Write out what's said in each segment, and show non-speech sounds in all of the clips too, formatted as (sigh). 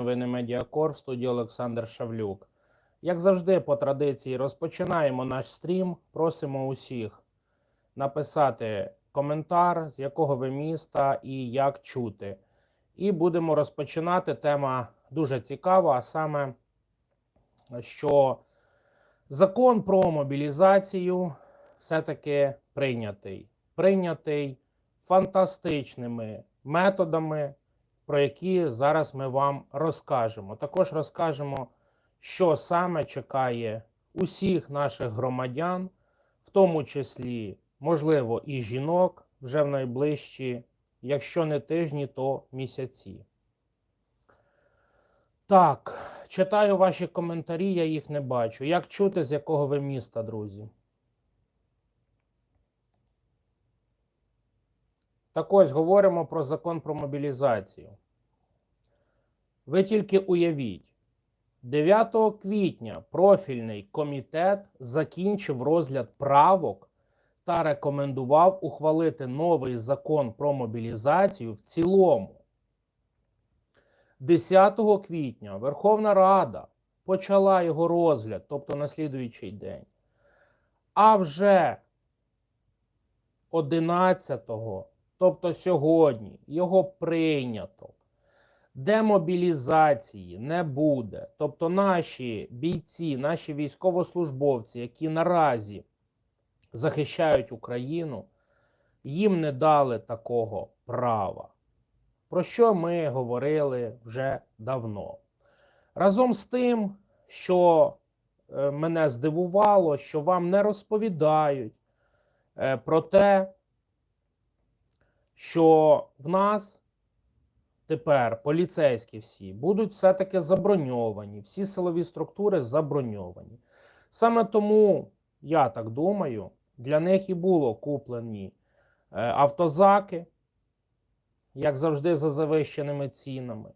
Новини Медіакор в студії Олександр Шавлюк. Як завжди, по традиції, розпочинаємо наш стрім. Просимо усіх написати коментар, з якого ви міста і як чути. І будемо розпочинати. Тема дуже цікава, а саме, що закон про мобілізацію все-таки прийнятий. Прийнятий фантастичними методами про які зараз ми вам розкажемо. Також розкажемо, що саме чекає усіх наших громадян, в тому числі, можливо, і жінок вже в найближчі, якщо не тижні, то місяці. Так, читаю ваші коментарі, я їх не бачу. Як чути, з якого ви міста, друзі? Так ось говоримо про закон про мобілізацію. Ви тільки уявіть, 9 квітня профільний комітет закінчив розгляд правок та рекомендував ухвалити новий закон про мобілізацію в цілому. 10 квітня Верховна Рада почала його розгляд, тобто на слідуючий день. А вже 11-го Тобто сьогодні його прийнято. Демобілізації не буде. Тобто наші бійці, наші військовослужбовці, які наразі захищають Україну, їм не дали такого права. Про що ми говорили вже давно. Разом з тим, що е, мене здивувало, що вам не розповідають е, про те, що в нас тепер поліцейські всі будуть все-таки заброньовані, всі силові структури заброньовані. Саме тому, я так думаю, для них і було куплені е, автозаки, як завжди, за завищеними цінами.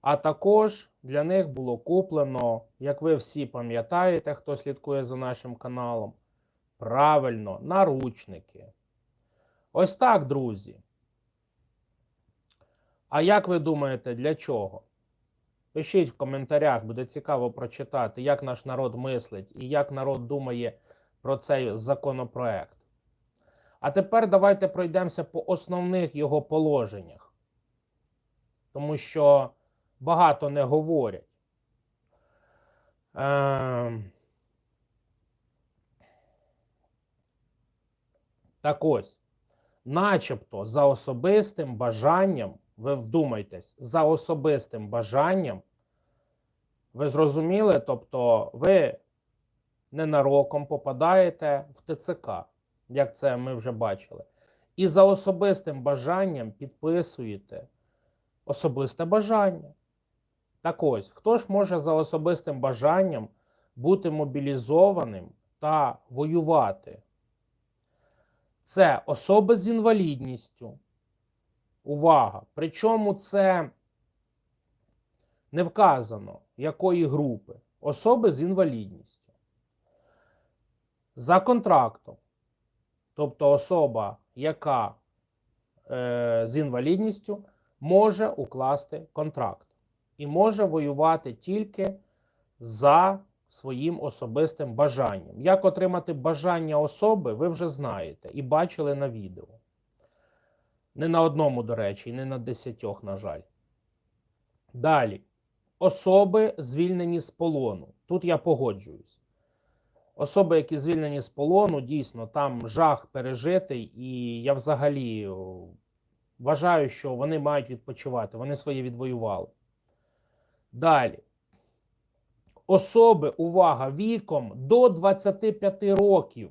А також для них було куплено, як ви всі пам'ятаєте, хто слідкує за нашим каналом, правильно, наручники. Ось так, друзі. А як ви думаєте, для чого? Пишіть в коментарях, буде цікаво прочитати, як наш народ мислить і як народ думає про цей законопроект. А тепер давайте пройдемося по основних його положеннях, тому що багато не говорять. Е... Так ось, начебто за особистим бажанням ви вдумайтесь, за особистим бажанням. Ви зрозуміли? Тобто ви ненароком попадаєте в ТЦК, як це ми вже бачили. І за особистим бажанням підписуєте особисте бажання. Так ось, хто ж може за особистим бажанням бути мобілізованим та воювати? Це особи з інвалідністю. Увага! Причому це не вказано, якої групи особи з інвалідністю. За контрактом. Тобто особа, яка е, з інвалідністю може укласти контракт і може воювати тільки за своїм особистим бажанням. Як отримати бажання особи, ви вже знаєте і бачили на відео. Не на одному, до речі, і не на десятьох, на жаль. Далі. Особи звільнені з полону. Тут я погоджуюсь. Особи, які звільнені з полону, дійсно, там жах пережитий, і я взагалі вважаю, що вони мають відпочивати. Вони своє відвоювали. Далі. Особи, увага, віком до 25 років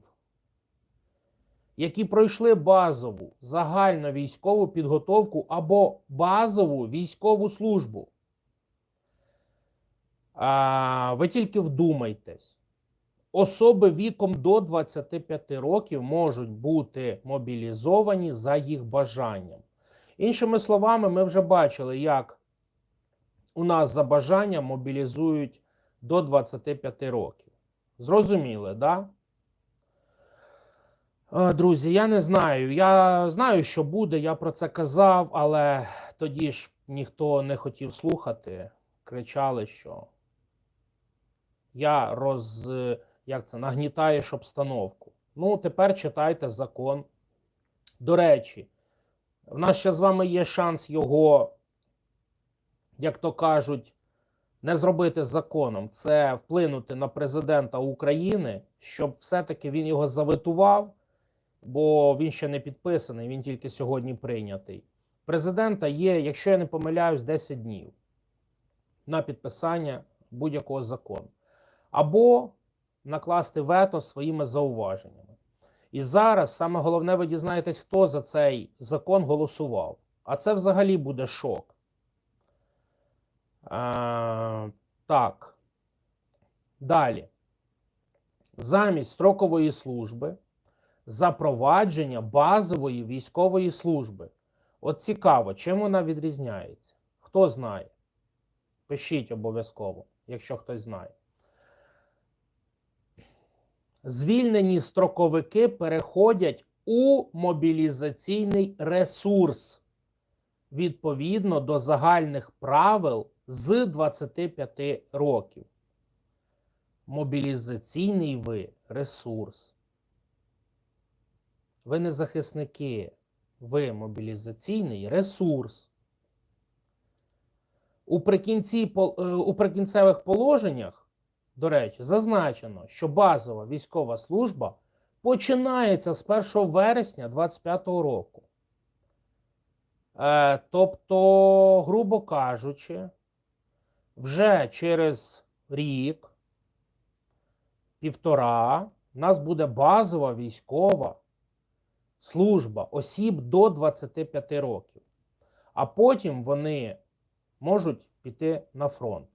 які пройшли базову загальну військову підготовку або базову військову службу. А, Ви тільки вдумайтесь, особи віком до 25 років можуть бути мобілізовані за їх бажанням. Іншими словами, ми вже бачили, як у нас за бажанням мобілізують до 25 років. Зрозуміли, так? Да? Друзі, я не знаю. Я знаю, що буде, я про це казав, але тоді ж ніхто не хотів слухати. кричали, що я роз, як це, нагнітаєш обстановку. Ну, тепер читайте закон. До речі, в нас ще з вами є шанс його, як то кажуть, не зробити законом. Це вплинути на президента України, щоб все-таки він його заветував, бо він ще не підписаний, він тільки сьогодні прийнятий. Президента є, якщо я не помиляюсь, 10 днів на підписання будь-якого закону. Або накласти вето своїми зауваженнями. І зараз саме головне, ви дізнаєтесь, хто за цей закон голосував. А це взагалі буде шок. А, так. Далі. Замість строкової служби запровадження базової військової служби. От цікаво, чим вона відрізняється? Хто знає? Пишіть обов'язково, якщо хтось знає. Звільнені строковики переходять у мобілізаційний ресурс відповідно до загальних правил з 25 років. Мобілізаційний ви ресурс. Ви не захисники, ви мобілізаційний ресурс. У, е, у прикінцевих положеннях, до речі, зазначено, що базова військова служба починається з 1 вересня 2025 року. Е, тобто, грубо кажучи, вже через рік, півтора, у нас буде базова військова служба осіб до 25 років. А потім вони можуть піти на фронт.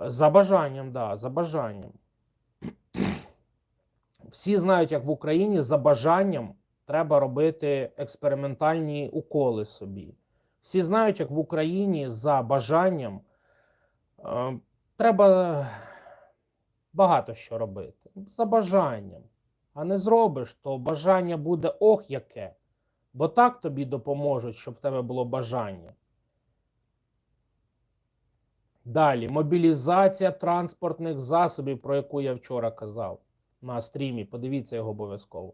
За бажанням, да, за бажанням. Всі знають, як в Україні за бажанням треба робити експериментальні уколи собі. Всі знають, як в Україні за бажанням е, треба багато що робити. За бажанням. А не зробиш, то бажання буде ох яке. Бо так тобі допоможуть, щоб в тебе було бажання. Далі, мобілізація транспортних засобів, про яку я вчора казав на стрімі. Подивіться його обов'язково,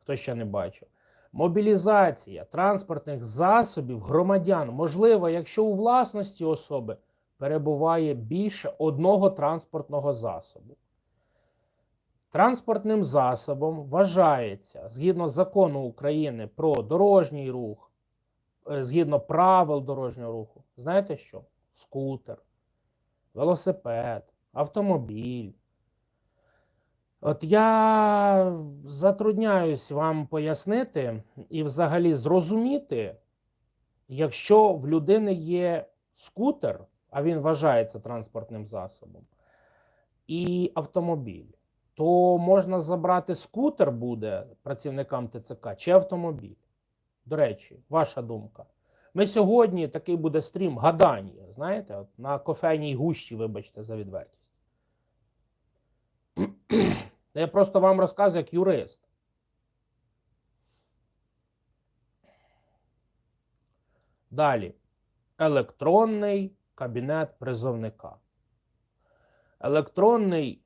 хто ще не бачив. Мобілізація транспортних засобів громадян, можливо, якщо у власності особи перебуває більше одного транспортного засобу. Транспортним засобом вважається згідно закону України про дорожній рух, е, згідно правил дорожнього руху, знаєте що? Скутер, велосипед, автомобіль. От я затрудняюсь вам пояснити і взагалі зрозуміти, якщо в людини є скутер, а він вважається транспортним засобом, і автомобіль то можна забрати скутер буде працівникам ТЦК чи автомобіль. До речі, ваша думка. Ми сьогодні такий буде стрім гадання, знаєте, от на кофейній гущі, вибачте, за відвертість. (clears throat) Я просто вам розказую як юрист. Далі. Електронний кабінет призовника. Електронний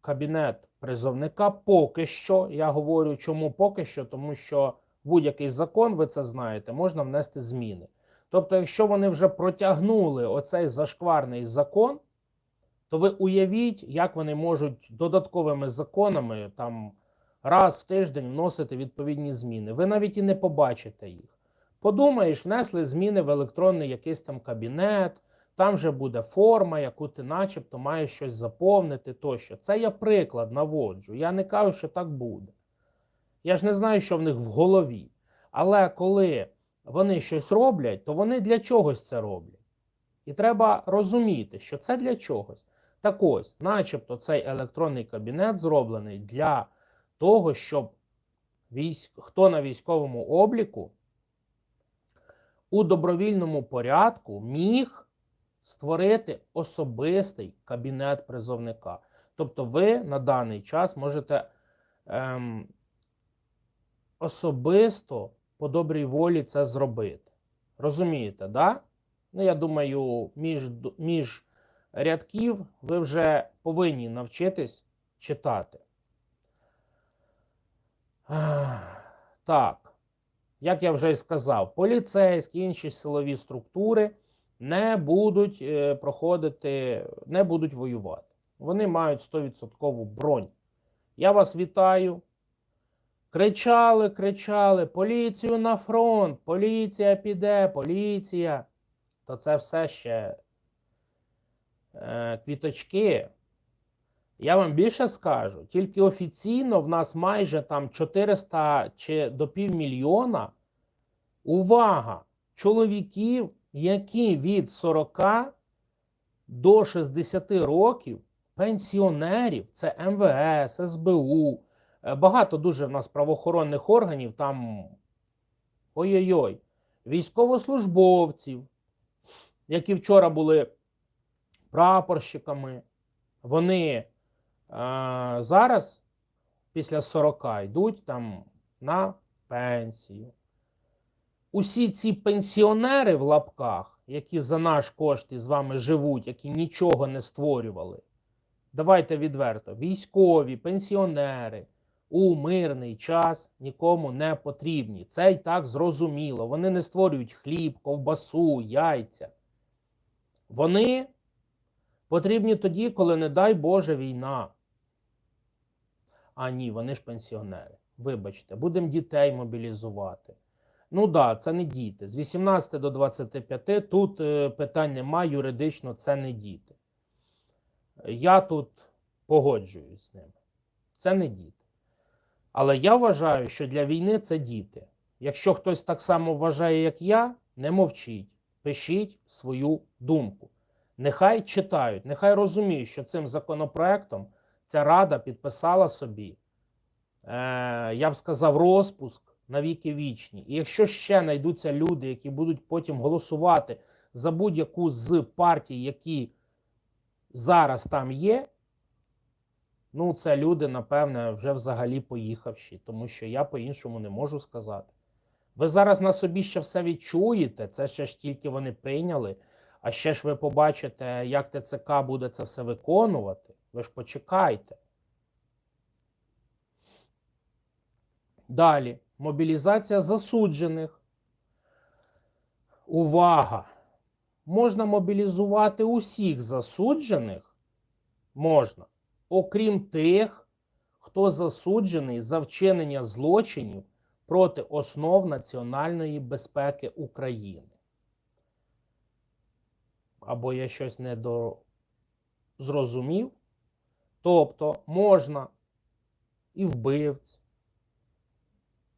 кабінет призовника поки що. Я говорю, чому поки що, тому що будь-який закон, ви це знаєте, можна внести зміни. Тобто, якщо вони вже протягнули оцей зашкварний закон, то ви уявіть, як вони можуть додатковими законами там раз в тиждень вносити відповідні зміни. Ви навіть і не побачите їх. Подумаєш, внесли зміни в електронний якийсь там кабінет, там вже буде форма, яку ти начебто маєш щось заповнити тощо. Це я приклад наводжу. Я не кажу, що так буде. Я ж не знаю, що в них в голові. Але коли вони щось роблять, то вони для чогось це роблять. І треба розуміти, що це для чогось. Так ось, начебто, цей електронний кабінет зроблений для того, щоб військ... хто на військовому обліку у добровільному порядку міг створити особистий кабінет призовника. Тобто, ви на даний час можете ем, особисто по добрій волі це зробити. Розумієте, да? Ну, я думаю, між, між рядків ви вже повинні навчитись читати. Так, як я вже й сказав, поліцейські інші силові структури не будуть е, проходити, не будуть воювати. Вони мають 100% бронь. Я вас вітаю. Кричали, кричали: поліцію на фронт, поліція піде, поліція. То це все ще е, квіточки. Я вам більше скажу, тільки офіційно в нас майже там 400 чи до півмільйона. Увага! Чоловіків, які від 40 до 60 років, пенсіонерів, це МВС, СБУ, е, багато дуже в нас правоохоронних органів, там ой-ой-ой, військовослужбовців, які вчора були прапорщиками, вони е, зараз після 40 йдуть там на пенсію. Усі ці пенсіонери в лапках, які за наш кошт з вами живуть, які нічого не створювали. Давайте відверто, військові, пенсіонери у мирний час нікому не потрібні. Це і так зрозуміло. Вони не створюють хліб, ковбасу, яйця. Вони потрібні тоді, коли, не дай Боже, війна. А ні, вони ж пенсіонери. Вибачте, будемо дітей мобілізувати. Ну да, це не діти. З 18 до 25 тут е, питань немає, юридично це не діти. Я тут погоджуюсь з ними. Це не діти. Але я вважаю, що для війни це діти. Якщо хтось так само вважає, як я, не мовчіть, пишіть свою думку. Нехай читають, нехай розуміють, що цим законопроектом ця рада підписала собі, е, я б сказав, розпуск на віки вічні. І якщо ще знайдуться люди, які будуть потім голосувати за будь-яку з партій, які зараз там є, ну це люди, напевне, вже взагалі поїхавші, тому що я по-іншому не можу сказати. Ви зараз на собі ще все відчуєте, це ще ж тільки вони прийняли, а ще ж ви побачите, як ТЦК буде це все виконувати. Ви ж почекайте. Далі. Мобілізація засуджених. Увага! Можна мобілізувати усіх засуджених. Можна, окрім тих, хто засуджений за вчинення злочинів проти основ національної безпеки України. Або я щось не зрозумів. Тобто можна і вбивць,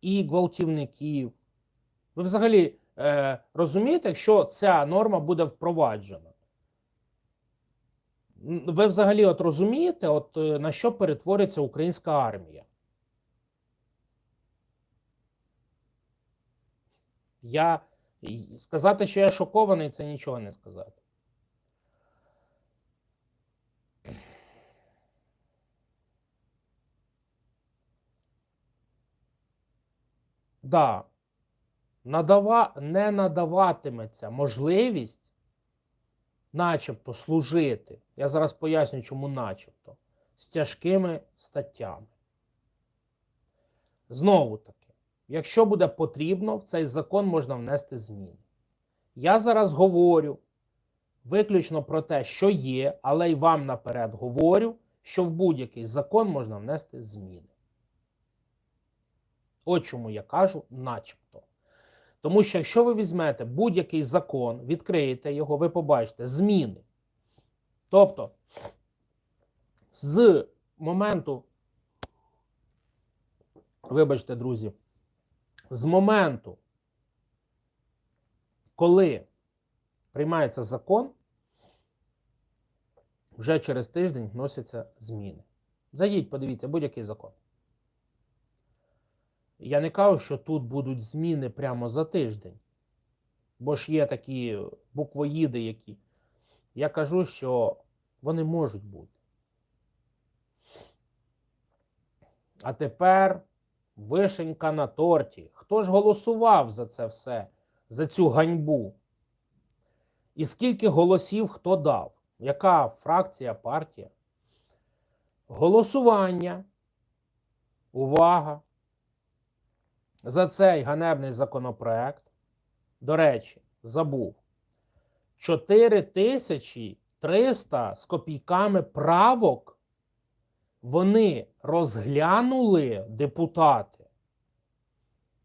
і гвалтівників. Ви взагалі е, розумієте, якщо ця норма буде впроваджена? Ви взагалі от розумієте, от е, на що перетвориться українська армія? Я сказати, що я шокований, це нічого не сказати. Да, надава, не надаватиметься можливість, начебто, служити. Я зараз поясню, чому начебто, з тяжкими статтями. Знову таки, якщо буде потрібно, в цей закон можна внести зміни. Я зараз говорю виключно про те, що є, але й вам наперед говорю, що в будь-який закон можна внести зміни. От чому я кажу, начебто. Тому що якщо ви візьмете будь-який закон, відкриєте його, ви побачите зміни. Тобто, з моменту, вибачте, друзі, з моменту, коли приймається закон, вже через тиждень вносяться зміни. Зайдіть, подивіться, будь-який закон. Я не кажу, що тут будуть зміни прямо за тиждень. Бо ж є такі буквоїди, які. Я кажу, що вони можуть бути. А тепер вишенька на торті. Хто ж голосував за це все, за цю ганьбу? І скільки голосів хто дав? Яка фракція, партія? Голосування. Увага! За цей ганебний законопроект. До речі, забув. 4300 з копійками правок вони розглянули депутати.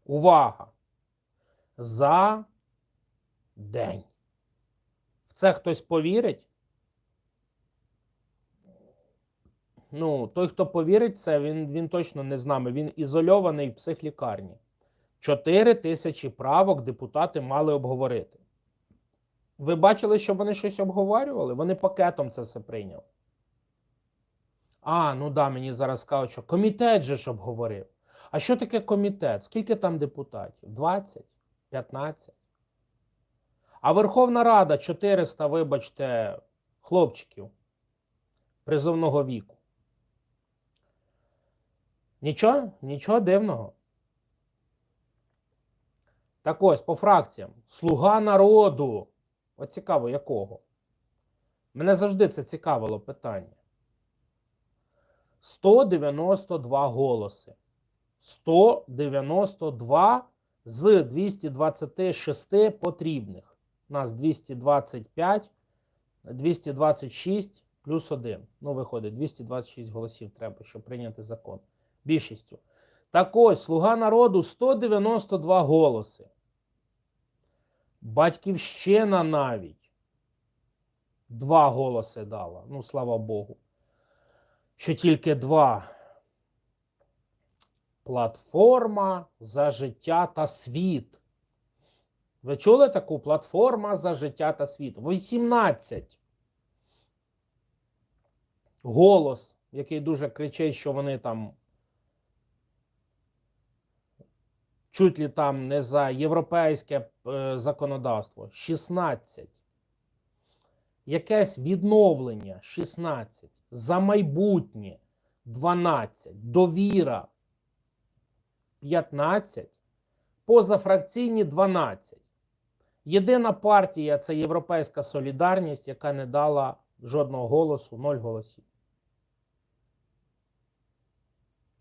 Увага! За день. В це хтось повірить? Ну, той, хто повірить це, він, він точно не з нами. Він ізольований в психлікарні. 4 тисячі правок депутати мали обговорити. Ви бачили, що вони щось обговорювали? Вони пакетом це все прийняли. А, ну да, мені зараз скажуть, що комітет же ж обговорив. А що таке комітет? Скільки там депутатів? 20? 15? А Верховна Рада 400, вибачте, хлопчиків призовного віку. Нічого, нічого дивного. Так ось, по фракціям. Слуга народу. От цікаво, якого? Мене завжди це цікавило питання. 192 голоси. 192 з 226 потрібних. Нас 225, 226 плюс 1. Ну, виходить, 226 голосів треба, щоб прийняти закон. Більшістю. Так ось, Слуга народу 192 голоси. Батьківщина навіть два голоси дала. Ну, слава Богу. Що тільки два. Платформа за життя та світ. Ви чули таку платформа за життя та світ? 18. Голос, який дуже кричить, що вони там чуть ли там не за європейське е, законодавство 16. Якесь відновлення 16. За майбутнє 12. Довіра 15. Позафракційні 12. Єдина партія це Європейська Солідарність, яка не дала жодного голосу, 0 голосів.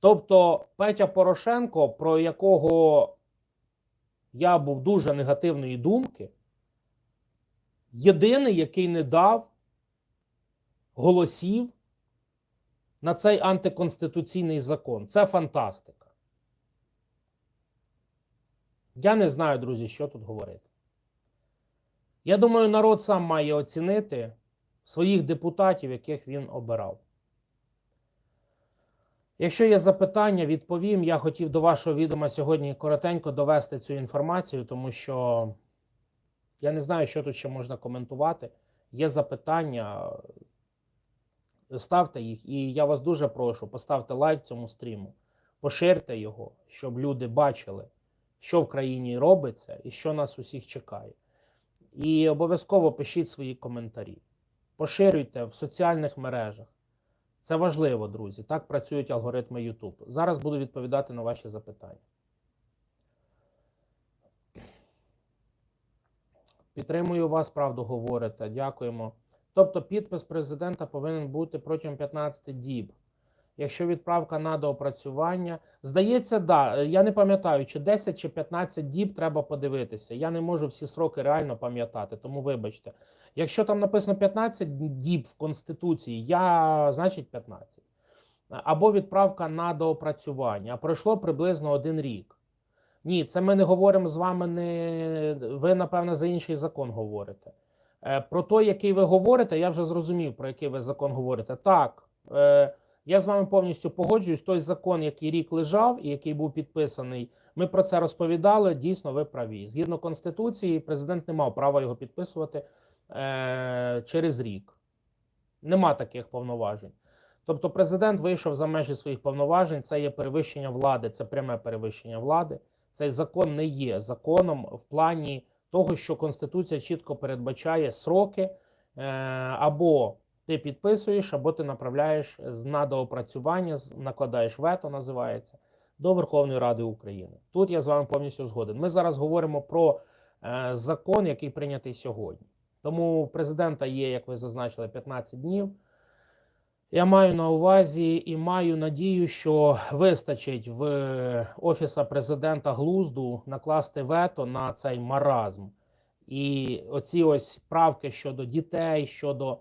Тобто Петя Порошенко, про якого я був дуже негативної думки, єдиний, який не дав голосів на цей антиконституційний закон. Це фантастика. Я не знаю, друзі, що тут говорити. Я думаю, народ сам має оцінити своїх депутатів, яких він обирав. Якщо є запитання, відповім. Я хотів до вашого відома сьогодні коротенько довести цю інформацію, тому що я не знаю, що тут ще можна коментувати. Є запитання, ставте їх, і я вас дуже прошу, поставте лайк цьому стріму, поширте його, щоб люди бачили, що в країні робиться і що нас усіх чекає. І обов'язково пишіть свої коментарі. Поширюйте в соціальних мережах. Це важливо, друзі. Так працюють алгоритми YouTube. Зараз буду відповідати на ваші запитання. Підтримую вас, правду говорите. Дякуємо. Тобто, підпис президента повинен бути протягом 15 діб. Якщо відправка на доопрацювання, здається, да. Я не пам'ятаю, чи 10 чи 15 діб треба подивитися. Я не можу всі сроки реально пам'ятати, тому вибачте. Якщо там написано 15 діб в Конституції, я значить 15. Або відправка на доопрацювання. Пройшло приблизно один рік. Ні, це ми не говоримо з вами. не Ви, напевно, за інший закон говорите. Е, Про той, який ви говорите, я вже зрозумів, про який ви закон говорите. Так. Я з вами повністю погоджуюсь. Той закон, який рік лежав і який був підписаний, ми про це розповідали. Дійсно, ви праві. Згідно конституції, президент не мав права його підписувати е, через рік. Нема таких повноважень. Тобто, президент вийшов за межі своїх повноважень. Це є перевищення влади, це пряме перевищення влади. Цей закон не є законом в плані того, що Конституція чітко передбачає сроки е, або ти підписуєш, або ти направляєш на доопрацювання, накладаєш вето, називається, до Верховної Ради України. Тут я з вами повністю згоден. Ми зараз говоримо про е, закон, який прийнятий сьогодні. Тому у президента є, як ви зазначили, 15 днів. Я маю на увазі і маю надію, що вистачить в офіса президента глузду накласти вето на цей маразм. І оці ось правки щодо дітей, щодо е,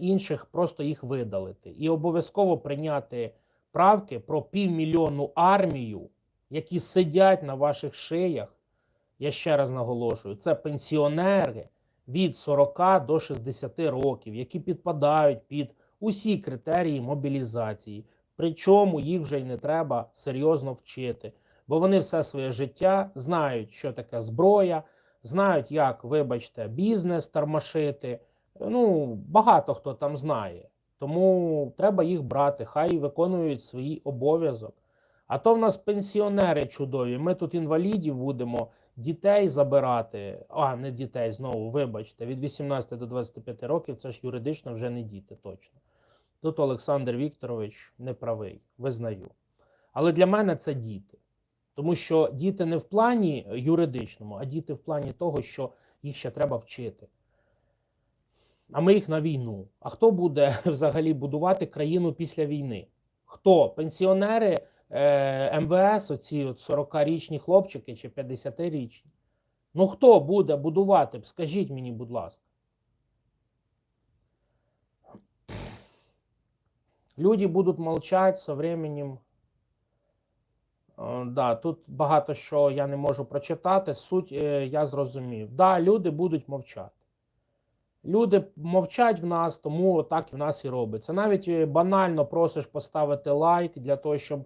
інших, просто їх видалити. І обов'язково прийняти правки про півмільйонну армію, які сидять на ваших шиях. Я ще раз наголошую, це пенсіонери від 40 до 60 років, які підпадають під усі критерії мобілізації. Причому їх вже й не треба серйозно вчити, бо вони все своє життя знають, що таке зброя, знають, як, вибачте, бізнес тормошити. Ну, багато хто там знає. Тому треба їх брати, хай виконують свій обов'язок. А то в нас пенсіонери чудові. Ми тут інвалідів будемо дітей забирати. А, не дітей, знову, вибачте, від 18 до 25 років це ж юридично вже не діти, точно. Тут Олександр Вікторович не правий, визнаю. Але для мене це діти. Тому що діти не в плані юридичному, а діти в плані того, що їх ще треба вчити. А ми їх на війну. А хто буде (laughs) взагалі будувати країну після війни? Хто? Пенсіонери е, МВС, оці от 40-річні хлопчики чи 50-річні? Ну хто буде будувати? Скажіть мені, будь ласка. Люди будуть молчать со временем. Е, Да, тут багато що я не можу прочитати. Суть е, я зрозумів. Да, люди будуть мовчати. Люди мовчать в нас, тому так в нас і робиться. Навіть е, банально просиш поставити лайк для того, щоб.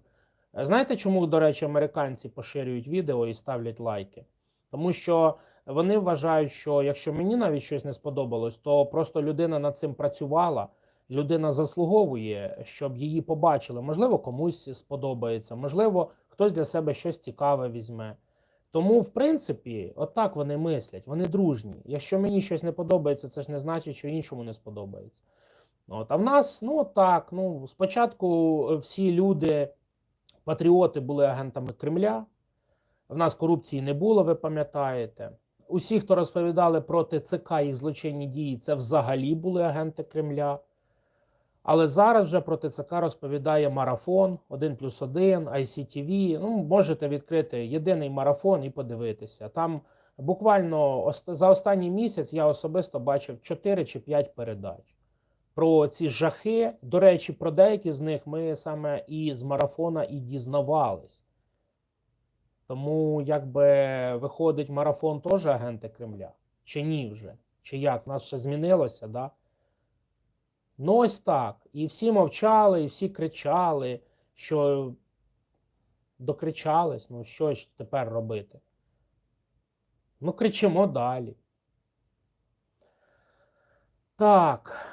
Е, Знаєте, чому, до речі, американці поширюють відео і ставлять лайки? Тому що вони вважають, що якщо мені навіть щось не сподобалось, то просто людина над цим працювала, людина заслуговує, щоб її побачили. Можливо, комусь сподобається, можливо, хтось для себе щось цікаве візьме. Тому, в принципі, отак вони мислять, вони дружні. Якщо мені щось не подобається, це ж не значить, що іншому не сподобається. От, а в нас, ну так, ну, спочатку всі люди, патріоти були агентами Кремля. В нас корупції не було, ви пам'ятаєте. Усі, хто розповідали про ТЦК їх злочинні дії, це взагалі були агенти Кремля. Але зараз вже про ТЦК розповідає марафон 1 плюс 1, ICTV. Ну, можете відкрити єдиний марафон і подивитися. Там буквально за останній місяць я особисто бачив 4 чи 5 передач про ці жахи. До речі, про деякі з них ми саме і з марафона і дізнавались. Тому якби виходить марафон теж агенти Кремля. Чи ні вже? Чи як? У нас все змінилося, да? Ну, ось так. І всі мовчали, і всі кричали, що докричались, ну що ж тепер робити? Ну, кричимо далі. Так.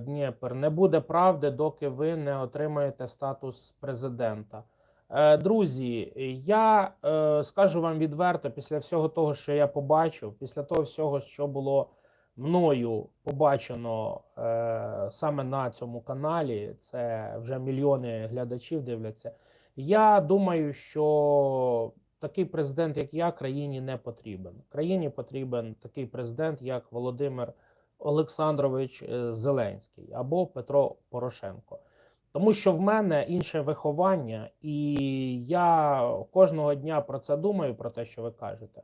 Дніпр. Не буде правди, доки ви не отримаєте статус президента. Е, Друзі, я е, скажу вам відверто, після всього того, що я побачив, після того всього, що було мною побачено е, саме на цьому каналі, це вже мільйони глядачів дивляться. Я думаю, що такий президент, як я, країні не потрібен. Країні потрібен такий президент, як Володимир Олександрович Зеленський або Петро Порошенко. Тому що в мене інше виховання, і я кожного дня про це думаю, про те, що ви кажете.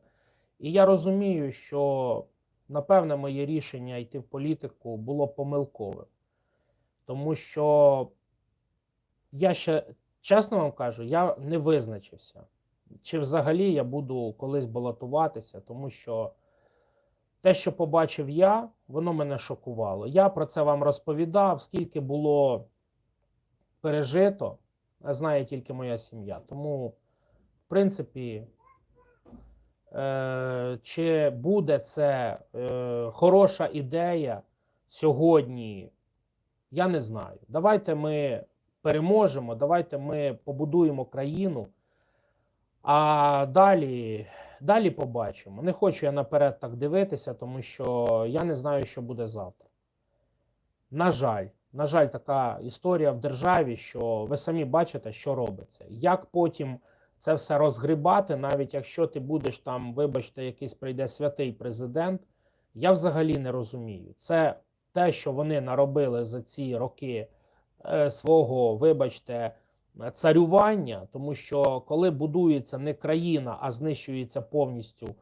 І я розумію, що напевне моє рішення йти в політику було помилковим. Тому що я ще, чесно вам кажу, я не визначився, чи взагалі я буду колись балотуватися, тому що те, що побачив я, воно мене шокувало. Я про це вам розповідав, скільки було пережито, знає тільки моя сім'я. Тому, в принципі, е, чи буде це е, хороша ідея сьогодні, я не знаю. Давайте ми переможемо, давайте ми побудуємо країну. А далі, далі побачимо. Не хочу я наперед так дивитися, тому що я не знаю, що буде завтра. На жаль, на жаль, така історія в державі, що ви самі бачите, що робиться. Як потім це все розгрібати, навіть якщо ти будеш там, вибачте, якийсь прийде святий президент, я взагалі не розумію. Це те, що вони наробили за ці роки е, свого, вибачте, царювання, тому що коли будується не країна, а знищується повністю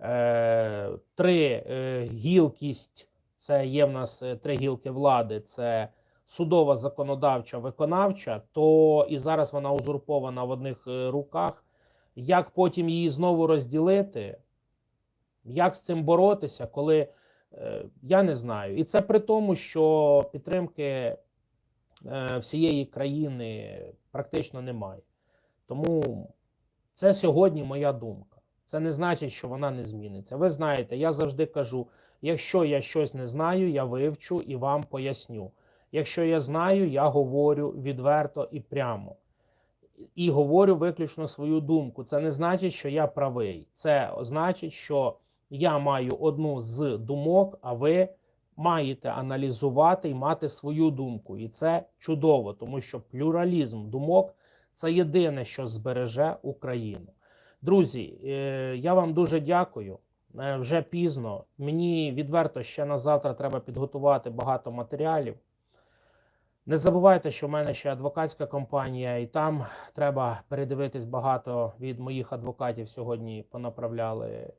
е, три е, гілкість, це є в нас е, три гілки влади, це судова, законодавча, виконавча, то і зараз вона узурпована в одних е, руках. Як потім її знову розділити? Як з цим боротися, коли е, я не знаю. І це при тому, що підтримки всієї країни практично немає. Тому це сьогодні моя думка. Це не значить, що вона не зміниться. Ви знаєте, я завжди кажу: якщо я щось не знаю, я вивчу і вам поясню. Якщо я знаю, я говорю відверто і прямо. І говорю виключно свою думку. Це не значить, що я правий. Це значить, що я маю одну з думок, а ви маєте аналізувати і мати свою думку. І це чудово, тому що плюралізм думок це єдине, що збереже Україну. Друзі, е, я вам дуже дякую. Е, Вже пізно. Мені відверто ще на завтра треба підготувати багато матеріалів. Не забувайте, що в мене ще адвокатська компанія, і там треба передивитись багато від моїх адвокатів сьогодні понаправляли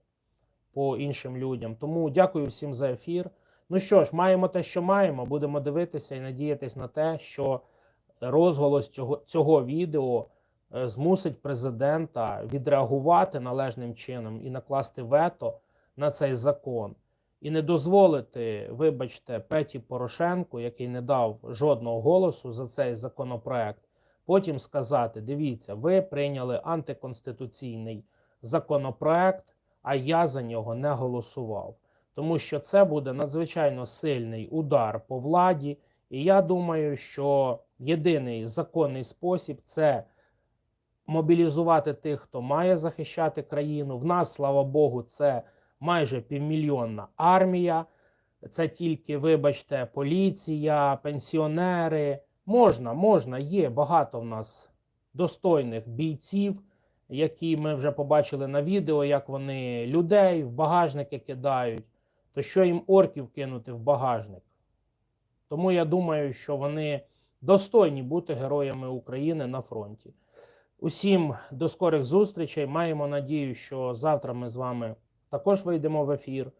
по іншим людям. Тому дякую всім за ефір. Ну що ж, маємо те, що маємо. Будемо дивитися і надіятись на те, що розголос цього, цього відео змусить президента відреагувати належним чином і накласти вето на цей закон. І не дозволити, вибачте, Петі Порошенку, який не дав жодного голосу за цей законопроект, потім сказати: дивіться, ви прийняли антиконституційний законопроект, а я за нього не голосував. Тому що це буде надзвичайно сильний удар по владі. І я думаю, що єдиний законний спосіб це мобілізувати тих, хто має захищати країну. В нас, слава Богу, це майже півмільйонна армія. Це тільки, вибачте, поліція, пенсіонери. Можна, можна, є багато в нас достойних бійців, які ми вже побачили на відео, як вони людей в багажники кидають. То що їм орків кинути в багажник? Тому я думаю, що вони достойні бути героями України на фронті. Усім до скорих зустрічей. Маємо надію, що завтра ми з вами також вийдемо в ефір.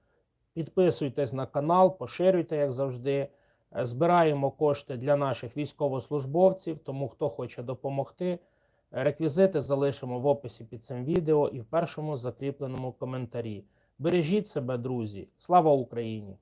Підписуйтесь на канал, поширюйте, як завжди. Е, Збираємо кошти для наших військовослужбовців, тому хто хоче допомогти. Реквізити залишимо в описі під цим відео і в першому закріпленому коментарі. Бережіть себе, друзі! Слава Україні!